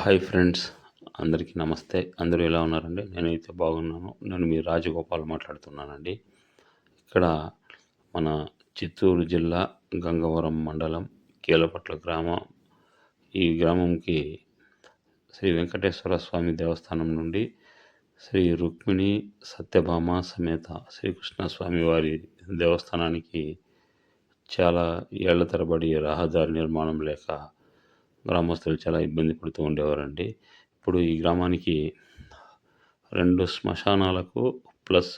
Hi friends అందరికీ నమస్తే. అందరూ ఎలా ఉన్నారండి? నేనైతే బాగున్నాను. నేను మీ రాజగోపాల్ మాట్లాడుతున్నానండి. ఇక్కడ మన చిత్తూరు జిల్లా గంగవరం మండలం కీలపట్ల గ్రామం. ఈ గ్రామంకి శ్రీ వెంకటేశ్వర స్వామి దేవస్థానం నుండి శ్రీ రుక్మిణి సత్యభామ సమేత శ్రీకృష్ణ స్వామి వారి దేవస్థానానికి చాలా ఏళ్ళ తరబడి రహదారి నిర్మాణం లేక గ్రామస్తులు చాలా ఇబ్బంది పడుతూ ఉండేవారండి. ఇప్పుడు ఈ గ్రామానికి రెండు శ్మశానాలకు ప్లస్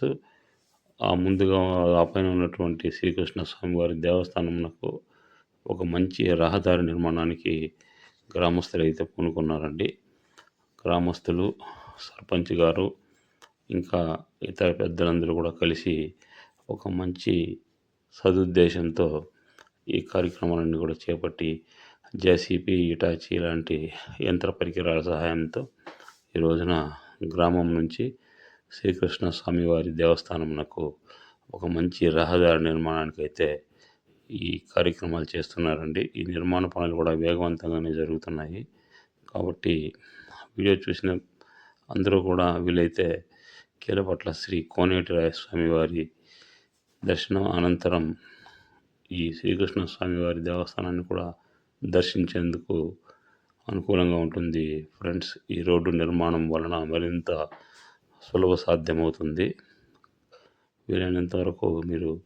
ఆ ముందుగా ఆ పైన ఉన్నటువంటి శ్రీకృష్ణ స్వామి వారి దేవస్థానమునకు ఒక మంచి రహదారి నిర్మాణానికి గ్రామస్తులు అయితే పూనుకున్నారండి. గ్రామస్తులు సర్పంచ్ గారు ఇంకా ఇతర పెద్దలందరూ కూడా కలిసి ఒక మంచి సదుద్దేశంతో ఈ కార్యక్రమాలన్నీ కూడా చేపట్టి జేసీపీ ఇటాచీ లాంటి యంత్ర పరికరాల సహాయంతో ఈ రోజున గ్రామం నుంచి శ్రీకృష్ణ స్వామివారి దేవస్థానమునకు ఒక మంచి రహదారి నిర్మాణానికి అయితే ఈ కార్యక్రమాలు చేస్తున్నారండి. ఈ నిర్మాణ పనులు కూడా వేగవంతంగానే జరుగుతున్నాయి. కాబట్టి వీడియో చూసిన అందరూ కూడా వీలైతే కీలపట్ల శ్రీ కోనేటి రాయస్వామి దర్శనం అనంతరం ఈ శ్రీకృష్ణ స్వామివారి దేవస్థానాన్ని కూడా దర్శించేందుకు అనుకూలంగా ఉంటుంది. ఫ్రెండ్స్ ఈ రోడ్డు నిర్మాణం వలన మరింత సులభ సాధ్యమవుతుంది. వీలైనంత వరకు మీరు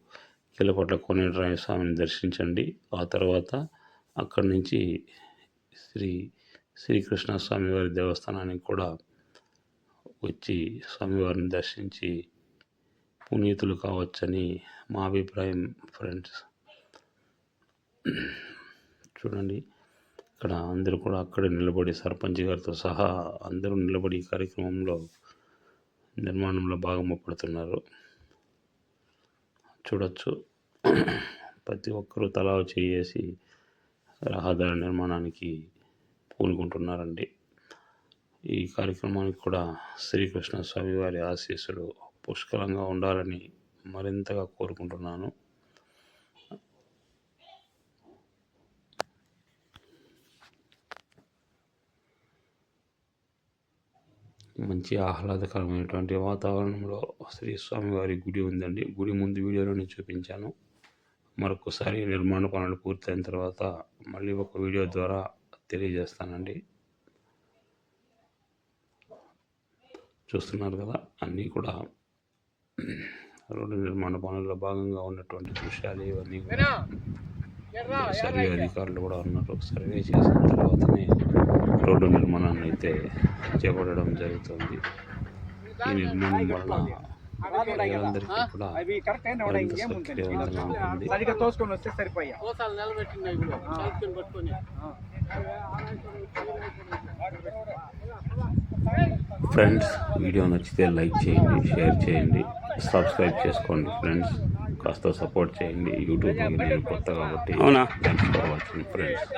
కిలపట్ల కోనేటరాయ స్వామిని దర్శించండి. ఆ తర్వాత అక్కడి నుంచి శ్రీ శ్రీకృష్ణ స్వామివారి దేవస్థానానికి కూడా వచ్చి స్వామివారిని దర్శించి పునీతులు కావచ్చని మా అభిప్రాయం ఫ్రెండ్స్. చూడండి. ఇక్కడ అందరూ కూడా అక్కడే నిలబడి సర్పంచ్ గారితో సహా అందరూ నిలబడి కార్యక్రమంలో నిర్మాణంలో భాగం పడుతున్నారు. చూడొచ్చు. ప్రతి ఒక్కరూ తలా చేసి రహదారి నిర్మాణానికి పూనుకుంటున్నారండి. ఈ కార్యక్రమానికి కూడా శ్రీకృష్ణ స్వామి వారి ఆశీస్సులు పుష్కలంగా ఉండాలని మరింతగా కోరుకుంటున్నాను. మంచి ఆహ్లాదకరమైనటువంటి వాతావరణంలో శ్రీ స్వామివారి గుడి ఉందండి. గుడి ముందు వీడియోలోనే చూపించాను. మరొకసారి నిర్మాణ పనులు పూర్తయిన తర్వాత మళ్ళీ ఒక వీడియో ద్వారా తెలియజేస్తానండి. చూస్తున్నారు కదా అన్నీ కూడా రోడ్డు నిర్మాణ పనుల్లో భాగంగా ఉన్నటువంటి దృశ్యాలు ఇవన్నీ కూడా. సర్వే అధికారులు కూడా ఉన్నారు. సర్వే చేసిన తర్వాతనే రోడ్డు నిర్మాణాన్ని అయితే చేపట్టడం జరుగుతుంది. ఈ నిర్మాణం వలన ప్రజలందరికీ కూడా మరింత సౌకర్యవంతంగా ఉంటుంది సరిగ్గా తోసుకొని వస్తే సరిపోయా? ఫ్రెండ్స్ వీడియో నచ్చితే లైక్ చేయండి షేర్ చేయండి సబ్స్క్రైబ్ చేసుకోండి ఫ్రెండ్స్. కాస్త సపోర్ట్ చేయండి యూట్యూబ్కి నేను కొత్త కాబట్టి అవునా? ఫ్రెండ్స్